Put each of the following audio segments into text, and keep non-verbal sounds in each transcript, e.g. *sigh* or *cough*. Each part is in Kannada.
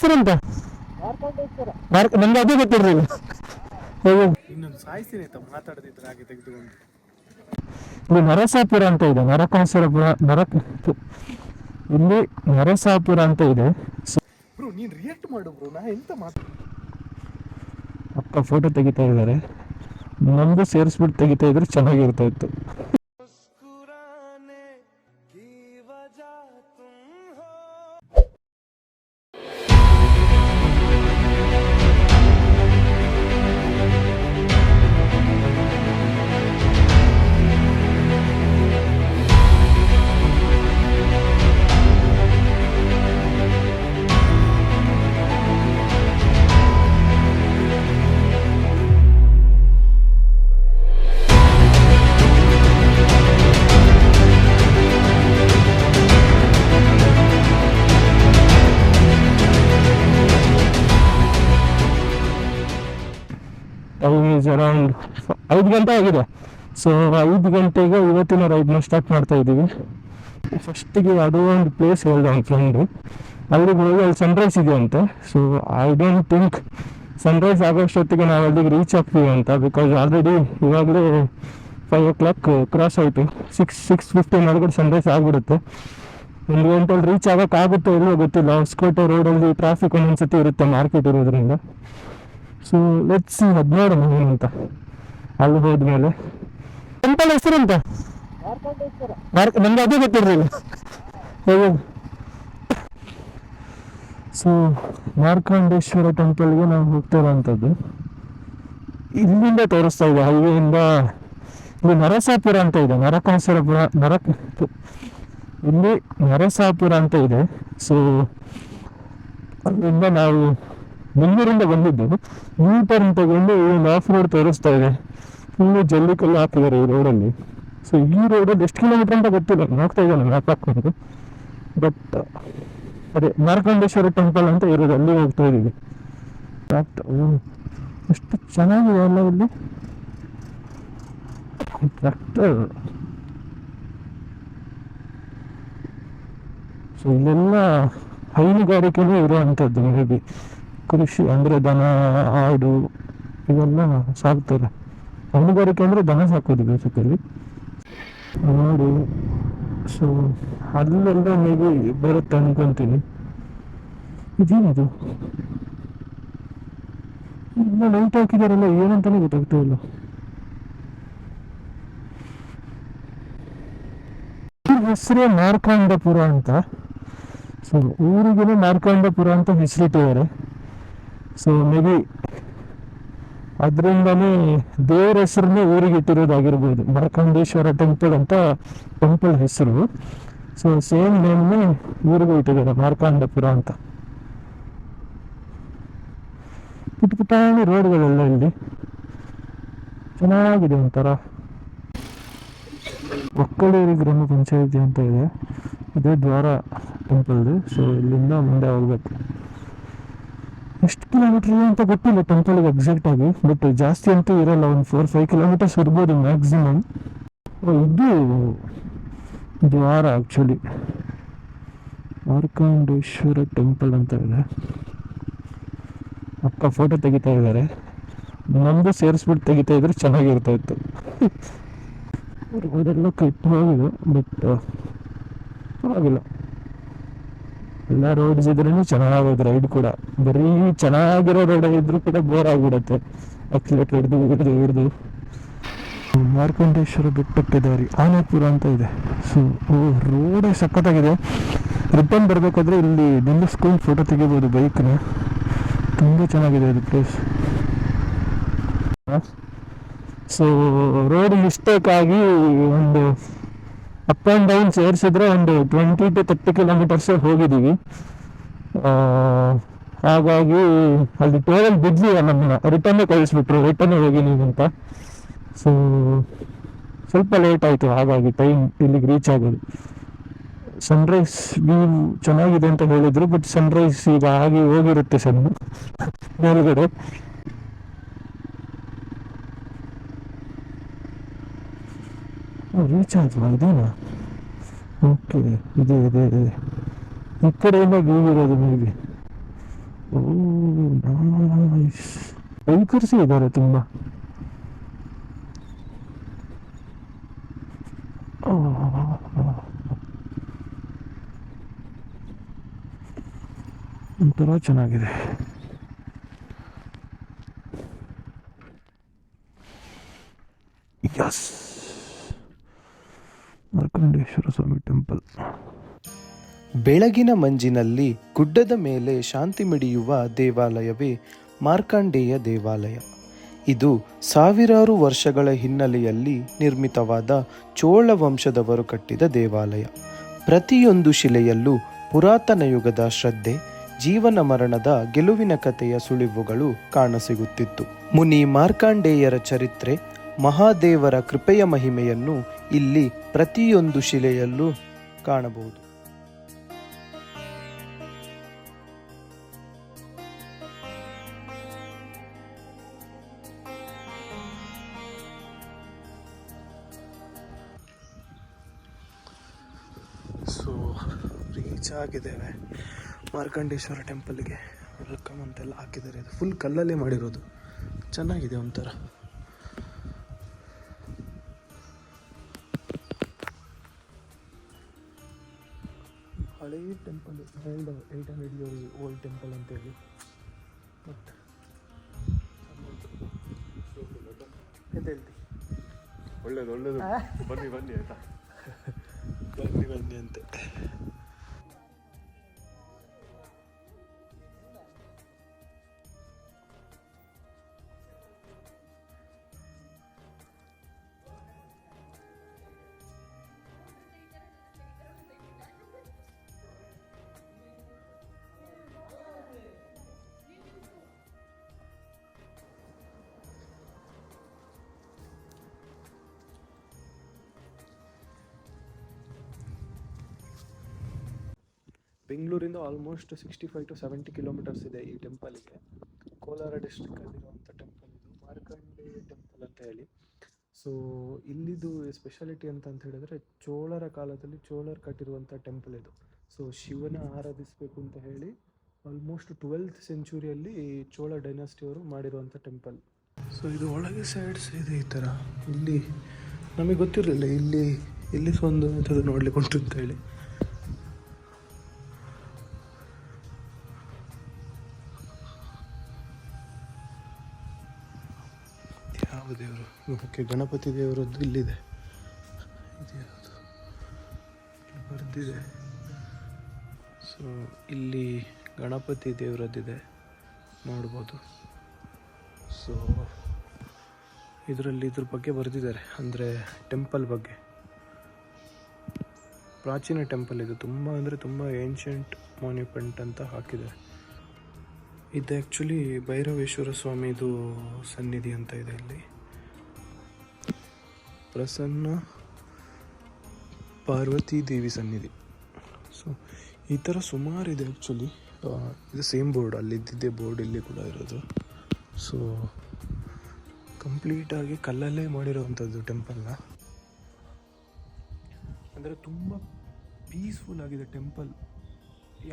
ಹೆಸರೆಂತ ಅಂತ? ನಂಗೆ ಅದೇ ಹೇಗೆ? ಇನ್ನೊಂದು ಸಾಯಿಸ್ತೀನಿ ಮಾತಾಡದಿದ್ರೆ ಹಾಗೆ ತೆಗೆದುಕೊಂಡು. ಇಲ್ಲಿ ನರಸಾಪುರ ಅಂತ ಇದೆ ನರಕಾಸುರಪುರ ನರಕ ಇಲ್ಲಿ ನರಸಾಪುರ ಅಂತ ಇದೆ. ಬ್ರೋ ನೀನು ರಿಯಾಕ್ಟ್ ಮಾಡು ಬ್ರೋ ನಾ ಎಂತ ಮಾತು ಅಕ್ಕ ಫೋಟೋ ತೆಗಿತಾ ಇದ್ದಾರೆ. ನಮ್ದು ಸೇರಿಸ್ಬಿಟ್ಟು ತೆಗಿತಾ ಇದ್ರೆ ಚೆನ್ನಾಗಿರ್ತಾ ಇತ್ತು. ಐದು ಗಂಟೆ ಆಗಿದೆ. ಸೊ ಐದು ಗಂಟೆಗೆ ಇವತ್ತಿನ ರೈಡ್ನ ಸ್ಟಾರ್ಟ್ ಮಾಡ್ತಾ ಇದ್ದೀವಿ. ಫಸ್ಟಿಗೆ ಯಾವುದೋ ಒಂದು ಪ್ಲೇಸ್ ಹೇಳ್ದೆ ಒಂದು ಫ್ರೆಂಡು ಅಲ್ಲಿಗೆ ಹೋಗಿ ಅಲ್ಲಿ ಸನ್ರೈಸ್ ಇದೆ ಅಂತ. So I don't think sunrise ಆಗೋಷ್ಟೊತ್ತಿಗೆ ನಾವು ಅಲ್ಲಿಗೆ ರೀಚ್ ಆಗ್ತೀವಿ ಅಂತ. ಬಿಕಾಸ್ ಆಲ್ರೆಡಿ ಇವಾಗಲೇ ಫೈವ್ ಓ ಕ್ಲಾಕ್ ಕ್ರಾಸ್ ಆಯಿತು. ಸಿಕ್ಸ್ ಸಿಕ್ಸ್ ಫಿಫ್ಟೀನ್ ಒಳಗಡೆ ಸನ್ರೈಸ್ ಆಗಿಬಿಡುತ್ತೆ. ಒಂದು ಗಂಟೆಲಿ ರೀಚ್ ಆಗೋಕ್ಕಾಗುತ್ತೋ ಇಲ್ಲೋ ಗೊತ್ತಿಲ್ಲ. ಹೊಸಕೋಟೆ ರೋಡಲ್ಲಿ ಟ್ರಾಫಿಕ್ ಒಂದೊಂದು ಸತಿ ಇರುತ್ತೆ ಮಾರ್ಕೆಟ್ ಇರೋದ್ರಿಂದ. ಸೊ ಲೆಟ್ಸ್ ನೋಡೋಣ ಏನಂತ. ಅಲ್ಲಿ ಹೋದ್ಮೇಲೆ. ಟೆಂಪಲ್ ಹೆಸರೆಂತ ಅಂತ? ನಂಗೆ ಅದೇ ಗೊತ್ತಿರಲಿಲ್ಲ. ಸೊ ಮಾರ್ಕಾಂಡೇಶ್ವರ ಟೆಂಪಲ್ಗೆ ನಾವು ಹೋಗ್ತಾ ಇರೋವಂಥದ್ದು ಇಲ್ಲಿಂದ ತೋರಿಸ್ತಾ ಇದೆ ಹೈವೇಯಿಂದ. ಇಲ್ಲಿ ನರಸಾಪುರ ಅಂತ ಇದೆ ನರಕಾಸುರಪುರ ನರಕ ಇಲ್ಲಿ ನರಸಾಪುರ ಅಂತ ಇದೆ. ಸೊ ಅಲ್ಲಿಂದ ನಾವು ಬೆಂಗಳೂರಿಂದ ಬಂದಿದ್ದು. ಯೂ ಟರ್ನ್ ತಗೊಂಡು ಒಂದು ಆಫ್ ರೋಡ್ ತೋರಿಸ್ತಾ ಇದೆ. ಫುಲ್ಲು ಜಲ್ಲಿಕಲ್ಲು ಹಾಕಿದ್ದಾರೆ ಈ ರೋಡಲ್ಲಿ ಸೊ ಈ ರೋಡಲ್ಲಿ ಎಷ್ಟು ಕಿಲೋಮೀಟರ್ ಅಂತ ಗೊತ್ತಿಲ್ಲ. ನೋಡ್ತಾ ಇದ್ದಾನೆ ಮ್ಯಾಪ್ ಹಾಕೊಂಡು ಬಟ್ ಅದೇ ಮಾರ್ಕಂಡೇಶ್ವರ ಟೆಂಪಲ್ ಅಂತ ಇರೋದು ಅಲ್ಲಿ ಹೋಗ್ತಾ ಇದ್ದೀವಿ ಬಟ್ ಎಷ್ಟು ಚೆನ್ನಾಗಿದೆ ಅಲ್ಲ ಇಲ್ಲಿ. ಟ್ರ್ಯಾಕ್ಟರ್ ಸೊ ಇಲ್ಲೆಲ್ಲ ಹೈನುಗಾರಿಕೆನೇ ಇರುವಂಥದ್ದು ಮೇ ಬಿ ಕೃಷಿ ಅಂದರೆ ದನ, ಆಡು, ಇವೆಲ್ಲ ಸಾಕ್ತಾರೆ. ಹೈನುಗಾರಿಕೆ ಅಂದರೆ ದನ ಸಾಕೋದು ಬೇಸಿಕಲಿ ನೋಡಿ ಸೊ ಅಲ್ಲೆಲ್ಲ ಹೇಗೆ ಬರುತ್ತೆ ಅನ್ಕೊಂತೀನಿ. ಇದೇನಿದು? ಎಲ್ಲ ಲೈಟ್ ಹಾಕಿದಾರಲ್ಲ, ಏನಂತಾನೆ ಗೊತ್ತಾಗ್ತಾ ಇಲ್ಲ. ಹೆಸರೇ ಮಾರ್ಕಾಂಡಪುರ ಅಂತ. ಸೊ ಊರಿಗೇನೆ ಮಾರ್ಕಾಂಡಪುರ ಅಂತ ಹೆಸರಿಟ್ಟಿದ್ದಾರೆ. ಸೊ ಮೇ ಬಿ ಅದರಿಂದನೇ ದೇವರ ಹೆಸರನ್ನೇ ಊರಿಗೆ ಇಟ್ಟಿರೋದಾಗಿರ್ಬೋದು ಮರಕಂಡೇಶ್ವರ ಟೆಂಪಲ್ ಅಂತ ಟೆಂಪಲ್ ಹೆಸರು. ಸೊ ಸೇಮ್ ನೇಮ್ನೇ ಊರಿಗೆ ಇಟ್ಟಿದ್ದಾರೆ, ಮಾರ್ಕಾಂಡಪುರ ಅಂತ. ಪುಟ್ಟ ಪುಟಾಣಿ ರೋಡ್ಗಳೆಲ್ಲ ಇಲ್ಲಿ. ಚೆನ್ನಾಗಿದೆ ಒಂಥರ. ಒಕ್ಕಳೇರಿ ಗ್ರಾಮ ಪಂಚಾಯತಿ ಅಂತ ಇದೆ. ಅದೇ ದ್ವಾರ ಟೆಂಪಲ್ದು ಸೊ ಇಲ್ಲಿಂದ ಮುಂದೆ ಹೋಗ್ಬೇಕು. ಎಷ್ಟು ಕಿಲೋಮೀಟರ್ ಅಂತ ಗೊತ್ತಿಲ್ಲ ಟೆಂಪಲ್ಗೆ ಎಕ್ಸಾಕ್ಟ್ ಆಗಿ ಬಟ್ ಜಾಸ್ತಿ ಅಂತೂ ಇರಲ್ಲ, ಒಂದು ಫೋರ್ ಫೈವ್ ಕಿಲೋಮೀಟರ್ಸ್ ಇರ್ಬೋದು ಮ್ಯಾಕ್ಸಿಮಮ್ ಇದು ದ್ವಾರ ಆ್ಯಕ್ಚುಲಿ ಮಾರ್ಕಾಂಡೇಶ್ವರ ಟೆಂಪಲ್ ಅಂತ ಇದೆ. ಅಕ್ಕ ಫೋಟೋ ತೆಗಿತಾ ಇದ್ದಾರೆ. ನಮ್ದು ಸೇರಿಸ್ಬಿಟ್ಟು ತೆಗಿತಾ ಇದ್ರೆ ಚೆನ್ನಾಗಿರ್ತಾ ಇತ್ತು. *laughs* ಅದೆಲ್ಲ ಕೆಟ್ಟು ಆಗಿದೆ ಬಟ್ ಪರವಾಗಿಲ್ಲ. ಎಲ್ಲ ರೋಡ್ಸ್ ಇದ್ರೂ ಚೆನ್ನಾಗೋದು ರೈಡ್ ಕೂಡ. ಬರೀ ಚೆನ್ನಾಗಿರೋ ರೋಡ್ ಇದ್ರು ಕೂಡ ಬೋರ್ ಆಗಿಬಿಡುತ್ತೆ. ಅಕ್ಲೇಟ್ ಹಿಡಿದು ಹಿಡಿದು ಹಿಡಿದು ಮಾರ್ಕಂಡೇಶ್ವರ ಬೆಟ್ಟಕ್ಕೆ ದಾರಿ ಆನೆಪುರ ಅಂತ ಇದೆ. ಸೊ ರೋಡೇ ಸಖತ್ತಾಗಿದೆ. ರಿಟರ್ನ್ ಬರಬೇಕಾದ್ರೆ ಇಲ್ಲಿ ಸ್ಕೂಲ್ ಫೋಟೋ ತೆಗಿಬೋದು ಬೈಕ್ನ ತುಂಬ ಚೆನ್ನಾಗಿದೆ ಅದು ಪ್ಲೇಸ್ ಸೊ ರೋಡ್ ಮಿಸ್ಟೇಕ್ ಆಗಿ ಒಂದು ಅಪ್ ಆ್ಯಂಡ್ ಡೌನ್ ಸೇರಿಸಿದ್ರೆ ಒಂದು ಟ್ವೆಂಟಿ ಟು ತರ್ಟಿ ಕಿಲೋಮೀಟರ್ಸ್ ಹೋಗಿದ್ದೀವಿ. ಹಾಗಾಗಿ ಅಲ್ಲಿ ಟೋಲಲ್ಲಿ ಬಿದ್ದಲಿಲ್ಲ ನಮ್ಮನ್ನ ರಿಟರ್ನೇ ಕಳಿಸ್ಬಿಟ್ರು. ರಿಟರ್ನೇ ಹೋಗಿ ಅಂತ ಸೊ ಸ್ವಲ್ಪ ಲೇಟ್ ಆಯಿತು. ಹಾಗಾಗಿ ಟೈಮ್ ಇಲ್ಲಿಗೆ ರೀಚ್ ಆಗೋದು. ಸನ್ರೈಸ್ ವ್ಯೂ ಚೆನ್ನಾಗಿದೆ ಅಂತ ಹೇಳಿದ್ರು ಬಟ್ ಸನ್ರೈಸ್ ಈಗ ಆಗಿ ಹೋಗಿರುತ್ತೆ ಸರ್ ಮೇಲ್ಗಡೆ. ರೀಚ್ ಆಯ್ತು ಇದೇನಾ ಓಕೆ ಇದೆ ಇದೆ ಇದೆ ಈ ಕಡೆಯಿಂದ ವ್ಯೂ ಇರೋದು maybe oh nice bikers ಇದ್ದಾರೆ ತುಂಬಾ ಆ, ಒಂಥರ ಚೆನ್ನಾಗಿದೆ ಮಾರ್ಕಂಡೇಶ್ವರ ಸ್ವಾಮಿ ಟೆಂಪಲ್. ಬೆಳಗಿನ ಮಂಜಿನಲ್ಲಿ ಗುಡ್ಡದ ಮೇಲೆ ಶಾಂತಿ ಮಿಡಿಯುವ ದೇವಾಲಯವೇ ಮಾರ್ಕಂಡೇಯ ದೇವಾಲಯ. ಇದು ಸಾವಿರಾರು ವರ್ಷಗಳ ಹಿನ್ನೆಲೆಯಲ್ಲಿ ನಿರ್ಮಿತವಾದ ಚೋಳ ವಂಶದವರು ಕಟ್ಟಿದ ದೇವಾಲಯ. ಪ್ರತಿಯೊಂದು ಶಿಲೆಯಲ್ಲೂ ಪುರಾತನ ಯುಗದ ಶ್ರದ್ಧೆ, ಜೀವನ ಮರಣದ ಗೆಲುವಿನ ಕಥೆಯ ಸುಳಿವುಗಳು ಕಾಣಸಿಗುತ್ತಿತ್ತು. ಮುನಿ ಮಾರ್ಕಾಂಡೇಯರ ಚರಿತ್ರೆ ಮಹಾದೇವರ ಕೃಪೆಯ ಮಹಿಮೆಯನ್ನು ಇಲ್ಲಿ ಪ್ರತಿಯೊಂದು ಶಿಲೆಯಲ್ಲೂ ಕಾಣಬಹುದು. ಸೊ ರೀಚ್ ಆಗಿದ್ದೇವೆ ಮಾರ್ಕಂಡೇಶ್ವರ ಟೆಂಪಲ್ಗೆ ವೆಲ್ಕಮ್ ಅಂತೆಲ್ಲ ಹಾಕಿದ್ದಾರೆ. ಫುಲ್ ಕಲ್ಲಲ್ಲೇ ಮಾಡಿರೋದು. ಚೆನ್ನಾಗಿದೆ ಒಂಥರ. ಹಳೇ temple old eight hundred year old temple ಅಂತೇಳಿ. ಬಟ್ ಎಂತ ಹೇಳ್ತಿ? ಒಳ್ಳೇದು ಒಳ್ಳೇದು. ಬನ್ನಿ ಬನ್ನಿ ಆಯ್ತಾ? *laughs* ಬನ್ನಿ ಬನ್ನಿ ಅಂತೆ. ಬೆಂಗಳೂರಿಂದ almost sixty five to seventy kilometres ಇದೆ ಈ ಟೆಂಪಲ್ಗೆ ಕೋಲಾರ ಡಿಸ್ಟ್ರಿಕ್ಟಲ್ಲಿರುವಂಥ ಟೆಂಪಲ್ ಇದು. ಮಾರ್ಕಂಡೇಯ ಟೆಂಪಲ್ ಅಂತ ಹೇಳಿ. ಸೊ ಇಲ್ಲಿದು ಸ್ಪೆಷಾಲಿಟಿ ಅಂತ ಅಂತ ಹೇಳಿದ್ರೆ ಚೋಳರ ಕಾಲದಲ್ಲಿ ಚೋಳರ್ ಕಟ್ಟಿರುವಂಥ ಟೆಂಪಲ್ ಇದು. ಸೊ ಶಿವನ ಆರಾಧಿಸಬೇಕು ಅಂತ ಹೇಳಿ ಆಲ್ಮೋಸ್ಟ್ ಟ್ವೆಲ್ತ್ ಸೆಂಚುರಿಯಲ್ಲಿ ಚೋಳ ಡೈನಾಸ್ಟಿಯವರು ಮಾಡಿರುವಂಥ ಟೆಂಪಲ್ ಸೊ ಇದು ಒಳಗೆ ಸೈಡ್ಸ್ ಇದೆ ಈ ಥರ ಇಲ್ಲಿ ನಮಗೆ ಗೊತ್ತಿರಲಿಲ್ಲ. ಇಲ್ಲಿ ಇಲ್ಲಿ ಒಂದು ನೋಡ್ಲಿಕ್ಕೆ ಉಂಟು ಅಂತ ಓಕೆ ಗಣಪತಿ ದೇವರದ್ದು ಇಲ್ಲಿದೆ. ಬರ್ದಿದೆ. ಸೊ ಇಲ್ಲಿ ಗಣಪತಿ ದೇವರದ್ದಿದೆ. ನೋಡ್ಬೋದು. ಸೊ ಇದರಲ್ಲಿ ಇದ್ರ ಬಗ್ಗೆ ಬರೆದಿದ್ದಾರೆ. ಅಂದರೆ ಟೆಂಪಲ್ ಬಗ್ಗೆ. ಪ್ರಾಚೀನ ಟೆಂಪಲ್ ಇದು. ತುಂಬ ಅಂದರೆ ತುಂಬ ಏನ್ಷಂಟ್ ಮಾನ್ಯುಮೆಂಟ್ ಅಂತ ಹಾಕಿದ್ದಾರೆ. ಇದು ಆ್ಯಕ್ಚುಲಿ ಭೈರವೇಶ್ವರ ಸ್ವಾಮಿದು ಸನ್ನಿಧಿ ಅಂತ ಇದೆ ಇಲ್ಲಿ. ಪ್ರಸನ್ನ ಪಾರ್ವತಿ ದೇವಿ ಸನ್ನಿಧಿ. ಸೊ ಈ ಥರ ಸುಮಾರಿದೆ ಆ್ಯಕ್ಚುಲಿ ಇದು ಸೇಮ್ ಬೋರ್ಡ್ ಅಲ್ಲಿದ್ದಿದ್ದೇ ಬೋರ್ಡ್ ಇಲ್ಲಿ ಕೂಡ ಇರೋದು. ಸೊ ಕಂಪ್ಲೀಟಾಗಿ ಕಲ್ಲಲ್ಲೇ ಮಾಡಿರೋವಂಥದ್ದು ಟೆಂಪಲ್ನ ಅಂದರೆ ತುಂಬ ಪೀಸ್ಫುಲ್ ಆಗಿದೆ ಟೆಂಪಲ್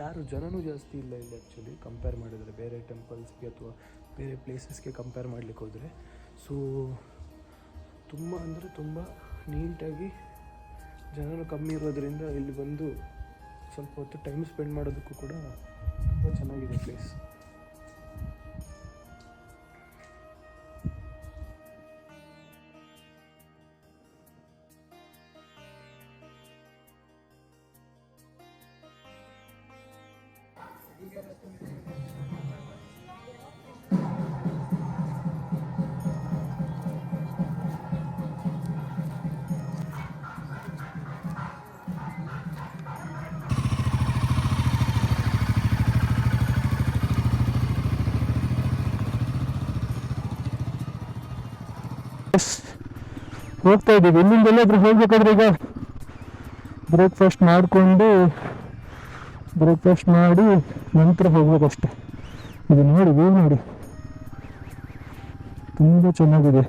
ಯಾರು ಜನನೂ ಜಾಸ್ತಿ ಇಲ್ಲ ಇಲ್ಲಿ ಆ್ಯಕ್ಚುಲಿ ಕಂಪೇರ್ ಮಾಡಿದರೆ ಬೇರೆ ಟೆಂಪಲ್ಸ್ಗೆ ಅಥವಾ ಬೇರೆ ಪ್ಲೇಸಸ್ಗೆ ಕಂಪೇರ್ ಮಾಡಲಿಕ್ಕೆ ಹೋದರೆ. ಸೊ ತುಂಬ ಅಂದರೆ ತುಂಬ ನೀಟಾಗಿ ಜನರು ಕಮ್ಮಿ ಇರೋದರಿಂದ ಇಲ್ಲಿ ಬಂದು ಸ್ವಲ್ಪ ಹೊತ್ತು ಟೈಮ್ ಸ್ಪೆಂಡ್ ಮಾಡೋದಕ್ಕೂ ಕೂಡ ತುಂಬ ಚೆನ್ನಾಗಿದೆ ಪ್ಲೇಸ್. ಹೋಗ್ತಾ ಇದ್ದೀವಿ. ಇಲ್ಲಿಂದ ಎಲ್ಲಾದ್ರೂ ಹೋಗ್ಬೇಕಾದ್ರೆ ಈಗ ಬ್ರೇಕ್ಫಾಸ್ಟ್ ಮಾಡಿಕೊಂಡು ಬ್ರೇಕ್ಫಾಸ್ಟ್ ಮಾಡಿ ನಂತರ ಹೋಗ್ಬೇಕಷ್ಟೆ ಇದು ನೋಡಿ ವ್ಯೂ ನೋಡಿ. ತುಂಬ ಚೆನ್ನಾಗಿದೆ.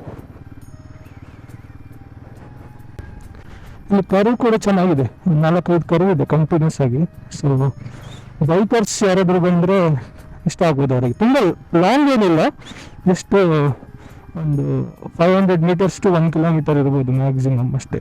ಇಲ್ಲಿ ಕರು ಕೂಡ ಚೆನ್ನಾಗಿದೆ. ನಾಲ್ಕೈದು ಕರು ಇದೆ ಕಂಟಿನ್ಯೂಸ್ ಆಗಿ. ಸೊ ಬೈಕರ್ಸ್ ಯಾರಾದರೂ ಬಂದರೆ ಇಷ್ಟ ಆಗ್ಬೋದು ಅವರಿಗೆ. ತುಂಬ ಲಾಂಗ್ ಏನಿಲ್ಲ. ಜಸ್ಟ್ ಒಂದು five hundred metres to one kilometre ಇರ್ಬೋದು ಮ್ಯಾಕ್ಸಿಮಮ್ ಅಷ್ಟೇ.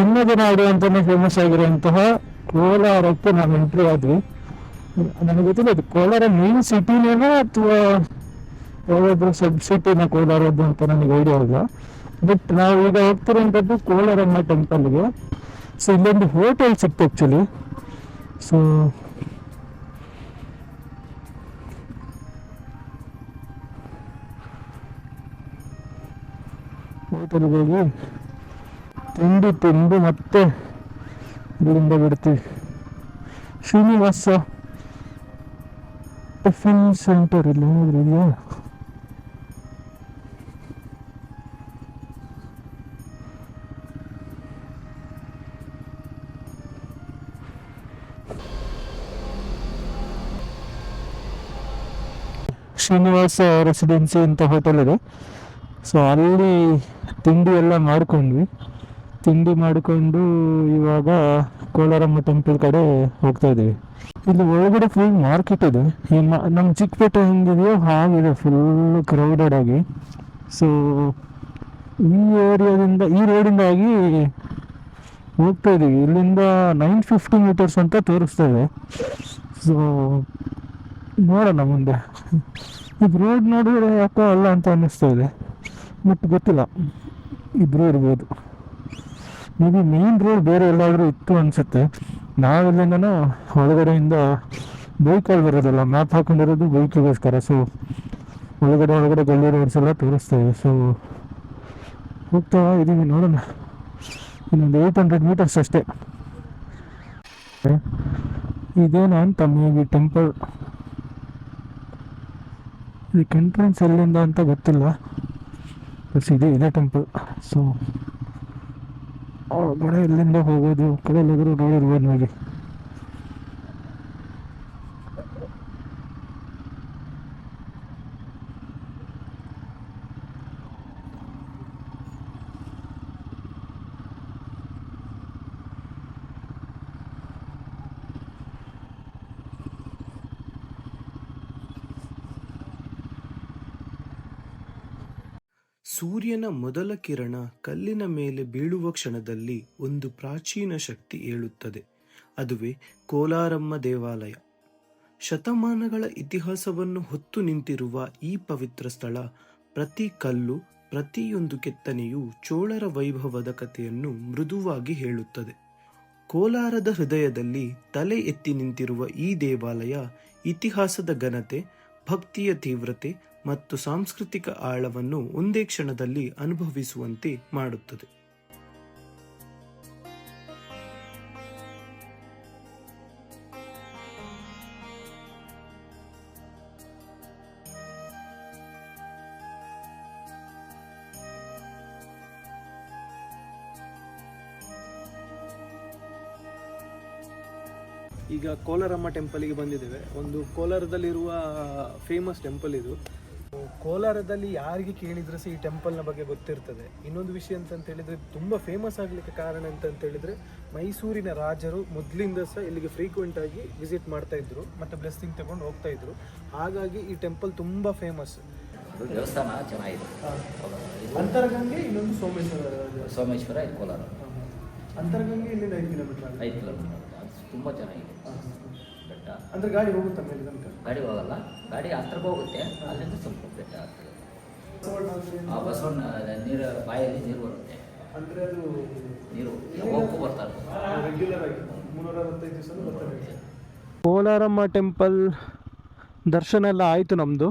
ಚಿನ್ನದ ನಾಡು ಅಂತಾನೆ ಫೇಮಸ್ ಆಗಿರುವಂತಹ ಕೋಲಾರಕ್ಕೆ ನಾವು ಎಂಟ್ರಿ ಆದ್ವಿ. ನನಗೆ ಗೊತ್ತಿಲ್ಲ ಅದು ಕೋಲಾರ ಮೇನ್ ಸಿಟಿನೇನೋ ಅಥವಾ ಯಾವುದಾದ್ರೂ ಸಬ್ ಸಿಟಿನ ಕೋಲಾರದ್ದು ಅಂತ ನನಗೆ ಐಡಿಯಾ ಇಲ್ಲ. ಬಟ್ ನಾವು ಈಗ ಹೋಗ್ತಿರೋಂಥದ್ದು ಕೋಲಾರಮ್ಮ ಟೆಂಪಲ್ಗೆ ಸೊ ಇಲ್ಲೊಂದು ಹೋಟೆಲ್ ಸಿಕ್ತು ಆ್ಯಕ್ಚುಲಿ ಸೊ ಹೋಟೆಲ್ಗೆ ಹೋಗಿ ತಿಂಡಿ ತಿಂದು ಮತ್ತೆ ಇಲ್ಲಿಂದ ಬಿಡ್ತೀವಿ. ಶ್ರೀನಿವಾಸ ಟಿಫಿನ್ ಸೆಂಟರ್ ಇಲ್ಲಿ ಏನಾದ್ರೂ ಶ್ರೀನಿವಾಸ ರೆಸಿಡೆನ್ಸಿ ಅಂತ ಹೋಟೆಲ್ ಇದೆ. ಸೊ ಅಲ್ಲಿ ತಿಂಡಿ ಎಲ್ಲ ಮಾಡ್ಕೊಂಡ್ವಿ. ತಿಂಡಿ ಮಾಡಿಕೊಂಡು ಇವಾಗ ಕೋಲಾರಮ್ಮ ಟೆಂಪಲ್ ಕಡೆ ಹೋಗ್ತಾ ಇದ್ದೀವಿ. ಇಲ್ಲಿ ಒಳಗಡೆ ಫುಲ್ ಮಾರ್ಕೆಟ್ ಇದೆ. ಈ ನಮ್ಮ ಚಿಕ್ಕಪೇಟೆ ಹೆಂಗಿದೆಯೋ ಹಾಗಿದೆ ಫುಲ್ ಕ್ರೌಡೆಡ್ ಆಗಿ. ಸೊ ಈ ಏರಿಯಾದಿಂದ ಈ ರೋಡಿಂದಾಗಿ ಹೋಗ್ತಾ ಇದ್ದೀವಿ. ಇಲ್ಲಿಂದ ನೈನ್ ಫಿಫ್ಟಿ ಮೀಟರ್ಸ್ ಅಂತ ತೋರಿಸ್ತಾ ಇದೆ. ಸೊ ನೋಡೋಣ ಮುಂದೆ. ಇದು ರೋಡ್ ನೋಡಿದ್ರೆ ಯಾಕೋ ಅಲ್ಲ ಅಂತ ಅನ್ನಿಸ್ತಾ ಇದೆ. ಬಟ್ ಗೊತ್ತಿಲ್ಲ. ಇಬ್ಬರೂ ಇರ್ಬೋದು. ಮೇ ಬಿ ಮೇನ್ ರೋಡ್ ಬೇರೆ ಎಲ್ಲಾದರೂ ಇತ್ತು ಅನಿಸುತ್ತೆ. ನಾವೆಲ್ಲಿಂದನೂ ಒಳಗಡೆಯಿಂದ ಬೈಕಲ್ಲಿ ಬರೋದಲ್ಲ ಮ್ಯಾಪ್ ಹಾಕೊಂಡಿರೋದು ಬೈಕಿಗೋಸ್ಕರ ಸೊ ಒಳಗಡೆ ಒಳಗಡೆ ಗಲ್ಲಿ ರೋಡ್ಸ್ ಎಲ್ಲ ತೋರಿಸ್ತೇವೆ. ಸೊ ಹೋಗ್ತಾ ಇದ್ದೀವಿ ನೋಡೋಣ. ಇನ್ನೊಂದು ಏಯ್ಟ್ ಹಂಡ್ರೆಡ್ ಮೀಟರ್ಸ್ ಅಷ್ಟೇ. ಇದೇನಾ ಅಂತ ಮೇ ಟೆಂಪಲ್ ಇದಕ್ಕೆ ಎಂಟ್ರೆನ್ಸ್ ಎಲ್ಲಿಂದ ಅಂತ ಗೊತ್ತಿಲ್ಲ. ಬಸ್ ಇದೆ ಇದೆ ಟೆಂಪಲ್ ಸೊ ಒಳಗಡೆ ಎಲ್ಲಿಂದ ಹೋಗೋದು ಕಡೆ ಎಲ್ಲಾದರೂ ನೋಡಿರ್ಬೋದು ನೋಡಿ ಮೊದಲ ಕಿರಣ ಕಲ್ಲಿನ ಮೇಲೆ ಬೀಳುವ ಕ್ಷಣದಲ್ಲಿ ಒಂದು ಪ್ರಾಚೀನ ಶಕ್ತಿ ಏಳುತ್ತದೆ. ಅದುವೇ ಕೋಲಾರಮ್ಮ ದೇವಾಲಯ. ಶತಮಾನಗಳ ಇತಿಹಾಸವನ್ನು ಹೊತ್ತು ನಿಂತಿರುವ ಈ ಪವಿತ್ರ ಸ್ಥಳ ಪ್ರತಿ ಕಲ್ಲು, ಪ್ರತಿಯೊಂದು ಕೆತ್ತನೆಯು ಚೋಳರ ವೈಭವದ ಕಥೆಯನ್ನು ಮೃದುವಾಗಿ ಹೇಳುತ್ತದೆ. ಕೋಲಾರದ ಹೃದಯದಲ್ಲಿ ತಲೆ ಎತ್ತಿ ನಿಂತಿರುವ ಈ ದೇವಾಲಯ ಇತಿಹಾಸದ ಘನತೆ, ಭಕ್ತಿಯ ತೀವ್ರತೆ ಮತ್ತು ಸಾಂಸ್ಕೃತಿಕ ಆಳವನ್ನು ಒಂದೇ ಕ್ಷಣದಲ್ಲಿ ಅನುಭವಿಸುವಂತೆ ಮಾಡುತ್ತದೆ. ಈಗ ಕೋಲಾರಮ್ಮ ಟೆಂಪಲಿಗೆ ಬಂದಿದ್ದೇವೆ. ಒಂದು ಕೋಲಾರದಲ್ಲಿರುವ ಫೇಮಸ್ ಟೆಂಪಲ್ ಇದು. ಕೋಲಾರದಲ್ಲಿ ಯಾರಿಗೆ ಕೇಳಿದ್ರೆ ಸಹ ಈ ಟೆಂಪಲ್ನ ಬಗ್ಗೆ ಗೊತ್ತಿರ್ತದೆ. ಇನ್ನೊಂದು ವಿಷಯ ಅಂತ ಹೇಳಿದ್ರೆ ತುಂಬ ಫೇಮಸ್ ಆಗಲಿಕ್ಕೆ ಕಾರಣ ಅಂತ ಅಂತ ಹೇಳಿದ್ರೆ ಮೈಸೂರಿನ ರಾಜರು ಮೊದಲಿಂದ ಸಹ ಇಲ್ಲಿಗೆ ಫ್ರೀಕ್ವೆಂಟ್ ಆಗಿ ವಿಸಿಟ್ ಮಾಡ್ತಾ ಇದ್ರು ಮತ್ತೆ ಬ್ಲೆಸ್ಸಿಂಗ್ ತಗೊಂಡು ಹೋಗ್ತಾ ಇದ್ರು. ಹಾಗಾಗಿ ಈ ಟೆಂಪಲ್ ತುಂಬ ಫೇಮಸ್ ದೇವಸ್ಥಾನ ಚೆನ್ನಾಗಿದೆ. ಅಂತರಗಂಗೆ ಇನ್ನೊಂದು ಸೋಮೇಶ್ವರ ಸೋಮೇಶ್ವರ ಇದು ಕೋಲಾರ. ಅಂತರಗಂಗೆ ಇಲ್ಲಿಂದ ಐದು ಕಿಲೋಮೀಟರ್ ಐದು ಕಿಲೋಮೀಟರ್ ತುಂಬ ಚೆನ್ನಾಗಿದೆ. ಬೆಟ್ಟ. ಅಂದ್ರೆ ಗಾಡಿ ಹೋಗುತ್ತಾ ಮೇಲೆ ತನಕ? ಗಾಡಿ ಹೋಗಲ್ಲ. ಗಾಡಿ ಹತ್ರಕ್ಕೆ ಹೋಗುತ್ತೆ. ಅಲ್ಲಿಂದ ಸ್ವಲ್ಪ ಬೆಟ್ಟ ಆಗ್ತದೆ ಆ ಬಸವಣ್ಣ ನೀರು ಬಾಯಲ್ಲಿ ನೀರು ಬರುತ್ತೆ. ಅಂದ್ರೆ ಅದು ನೀರು ಯಾವಾಗೂ ಬರ್ತಾರೆ ರೆಗ್ಯುಲರ್ ಆಗಿ ಮುನ್ನೂರ ಅರವತ್ತೈದು ದಿವಸ ಬರ್ತಾರೆ ಕೋಲಾರಮ್ಮ ಟೆಂಪಲ್ ದರ್ಶನ ಎಲ್ಲ ಆಯಿತು ನಮ್ಮದು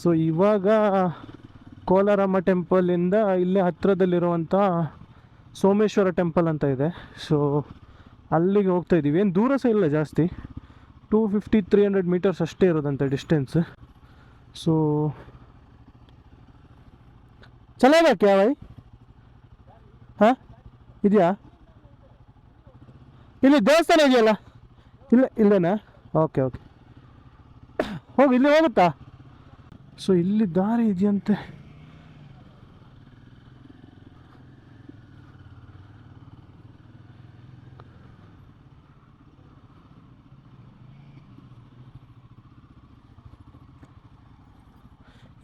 ಸೊ ಇವಾಗ ಕೋಲಾರಮ್ಮ ಟೆಂಪಲಿಂದ ಇಲ್ಲೇ ಹತ್ತಿರದಲ್ಲಿರುವಂಥ ಸೋಮೇಶ್ವರ ಟೆಂಪಲ್ ಅಂತ ಇದೆ. ಸೊ ಅಲ್ಲಿಗೆ ಹೋಗ್ತಾ ಇದ್ದೀವಿ ಏನು ದೂರ ಸಹ ಇಲ್ಲ ಜಾಸ್ತಿ. Two fifty three hundred metres ಅಷ್ಟೇ ಇರೋದಂತೆ ಡಿಸ್ಟೆನ್ಸ್ ಸೊ ಚಲೇಗಾ ಕ್ಯಾ ಹಾಂ? ಇದೆಯಾ? ಇಲ್ಲಿ ದೇವಸ್ಥಾನ ಇದೆಯಲ್ಲ? ಇಲ್ಲ, ಇಲ್ಲೇನಾ? ಓಕೆ ಓಕೆ ಹೋಗಿ, ಇಲ್ಲಿ ಹೋಗುತ್ತಾ? ಸೊ ಇಲ್ಲಿ ದಾರಿ ಇದೆಯಂತೆ.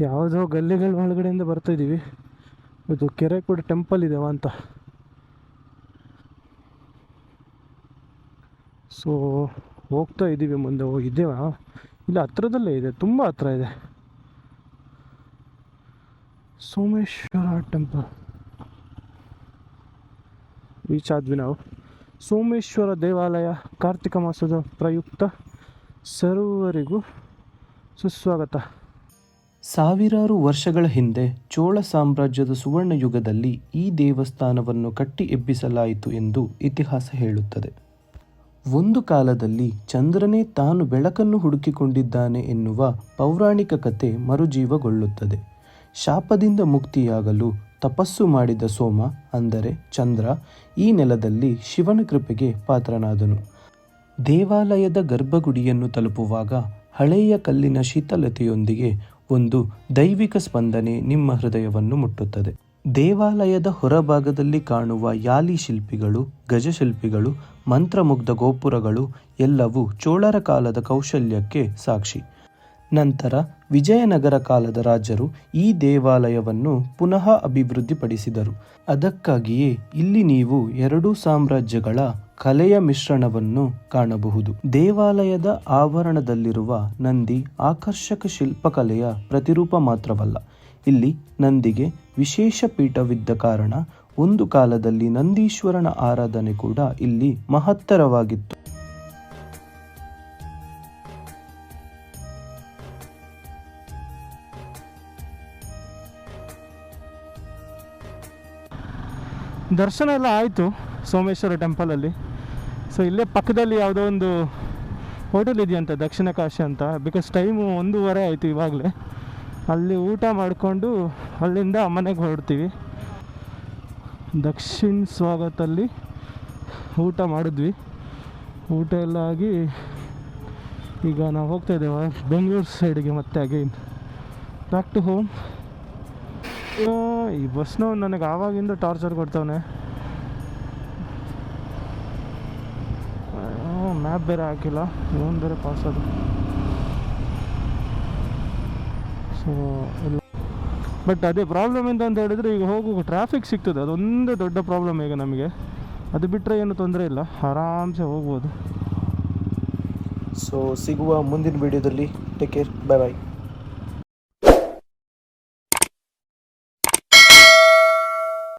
ಯಾವುದೋ ಗಲ್ಲಿಗಳ ಒಳಗಡೆಯಿಂದ ಬರ್ತಾ ಇದ್ದೀವಿ ಇದು ಕೆರೆ ಕೂಡ ಟೆಂಪಲ್ ಇದೆ ಅಂತ. ಸೊ ಹೋಗ್ತಾ ಇದ್ದೀವಿ ಮುಂದೆ ಹೋಗಿದ್ದೇವಾ ಇಲ್ಲ, ಹತ್ರದಲ್ಲೇ ಇದೆ. ತುಂಬ ಹತ್ರ ಇದೆ. ಸೋಮೇಶ್ವರ ಟೆಂಪಲ್. ರೀಚ್ ಆದ್ವಿ ನಾವು. ಸೋಮೇಶ್ವರ ದೇವಾಲಯ, ಕಾರ್ತಿಕ ಮಾಸದ ಪ್ರಯುಕ್ತ ಸರ್ವರಿಗೂ ಸುಸ್ವಾಗತ. ಸಾವಿರಾರು ವರ್ಷಗಳ ಹಿಂದೆ ಚೋಳ ಸಾಮ್ರಾಜ್ಯದ ಸುವರ್ಣ ಯುಗದಲ್ಲಿ ಈ ದೇವಸ್ಥಾನವನ್ನು ಕಟ್ಟಿ ಎಬ್ಬಿಸಲಾಯಿತು ಎಂದು ಇತಿಹಾಸ ಹೇಳುತ್ತದೆ. ಒಂದು ಕಾಲದಲ್ಲಿ ಚಂದ್ರನೇ ತಾನು ಬೆಳಕನ್ನು ಹುಡುಕಿಕೊಂಡಿದ್ದಾನೆ ಎನ್ನುವ ಪೌರಾಣಿಕ ಕತೆ ಮರುಜೀವಗೊಳ್ಳುತ್ತದೆ. ಶಾಪದಿಂದ ಮುಕ್ತಿಯಾಗಲು ತಪಸ್ಸು ಮಾಡಿದ ಸೋಮ, ಅಂದರೆ ಚಂದ್ರ, ಈ ನೆಲದಲ್ಲಿ ಶಿವನ ಕೃಪೆಗೆ ಪಾತ್ರನಾದನು. ದೇವಾಲಯದ ಗರ್ಭಗುಡಿಯನ್ನು ತಲುಪುವಾಗ ಹಳೆಯ ಕಲ್ಲಿನ ಶೀತಲತೆಯೊಂದಿಗೆ ಒಂದು ದೈವಿಕ ಸ್ಪಂದನೆ ನಿಮ್ಮ ಹೃದಯವನ್ನು ಮುಟ್ಟುತ್ತದೆ. ದೇವಾಲಯದ ಹೊರಭಾಗದಲ್ಲಿ ಕಾಣುವ ಯಾಲಿ ಶಿಲ್ಪಿಗಳು, ಗಜಶಿಲ್ಪಿಗಳು, ಮಂತ್ರಮುಗ್ಧ ಗೋಪುರಗಳು ಎಲ್ಲವೂ ಚೋಳರ ಕಾಲದ ಕೌಶಲ್ಯಕ್ಕೆ ಸಾಕ್ಷಿ. ನಂತರ ವಿಜಯನಗರ ಕಾಲದ ರಾಜರು ಈ ದೇವಾಲಯವನ್ನು ಪುನಃ ಅಭಿವೃದ್ಧಿಪಡಿಸಿದರು. ಅದಕ್ಕಾಗಿಯೇ ಇಲ್ಲಿ ನೀವು ಎರಡೂ ಸಾಮ್ರಾಜ್ಯಗಳ ಕಲೆಯ ಮಿಶ್ರಣವನ್ನು ಕಾಣಬಹುದು. ದೇವಾಲಯದ ಆವರಣದಲ್ಲಿರುವ ನಂದಿ ಆಕರ್ಷಕ ಶಿಲ್ಪಕಲೆಯ ಪ್ರತಿರೂಪ ಮಾತ್ರವಲ್ಲ. ಇಲ್ಲಿ ನಂದಿಗೆ ವಿಶೇಷ ಪೀಠವಿದ್ದ ಕಾರಣ ಒಂದು ಕಾಲದಲ್ಲಿ ನಂದೀಶ್ವರನ ಆರಾಧನೆ ಕೂಡ ಇಲ್ಲಿ ಮಹತ್ತರವಾಗಿತ್ತು. ದರ್ಶನ ಎಲ್ಲ ಆಯಿತು ಸೋಮೇಶ್ವರ ಟೆಂಪಲಲ್ಲಿ ಸೊ ಇಲ್ಲೇ ಪಕ್ಕದಲ್ಲಿ ಯಾವುದೋ ಒಂದು ಹೋಟೆಲ್ ಇದೆಯಂತೆ ದಕ್ಷಿಣ ಕಾಶಿ ಅಂತ. ಬಿಕಾಸ್ ಟೈಮು ಒಂದೂವರೆ ಆಯಿತು ಇವಾಗಲೇ. ಅಲ್ಲಿ ಊಟ ಮಾಡಿಕೊಂಡು ಅಲ್ಲಿಂದ ಮನೆಗೆ ಹೊರಡ್ತೀವಿ. ದಕ್ಷಿಣ ಸ್ವಾಗತಲ್ಲಿ ಊಟ ಮಾಡಿದ್ವಿ. ಊಟ ಎಲ್ಲ ಆಗಿ ಈಗ ನಾವು ಹೋಗ್ತಾ ಇದ್ದೇವೆ ಬೆಂಗಳೂರು ಸೈಡಿಗೆ ಮತ್ತೆ ಅಗೈನ್ ಬ್ಯಾಕ್ ಟು ಹೋಮ್ ಈ ಬಸ್ನವ್ ನನಗೆ ಆವಾಗಿಂದ ಟಾರ್ಚರ್ ಕೊಡ್ತಾವನೆ. ಮ್ಯಾಪ್ ಬೇರೆ ಹಾಕಿಲ್ಲ ಇವನು ಬೇರೆ ಪಾಸ್ ಅದು. ಸೊ ಬಟ್ ಅದೇ ಪ್ರಾಬ್ಲಮ್ ಎಂತ ಅಂತ ಹೇಳಿದ್ರೆ ಈಗ ಹೋಗುವ ಟ್ರಾಫಿಕ್ ಸಿಗ್ತದೆ. ಅದೊಂದೇ ದೊಡ್ಡ ಪ್ರಾಬ್ಲಮ್ ಈಗ ನಮಗೆ. ಅದು ಬಿಟ್ಟರೆ ಏನು ತೊಂದರೆ ಇಲ್ಲ. ಆರಾಮ್ಸೆ ಹೋಗ್ಬೋದು. ಸೊ ಸಿಗುವ ಮುಂದಿನ ವೀಡಿಯೋದಲ್ಲಿ ಟೇಕ್ ಕೇರ್ ಬೈ ಬಾಯ್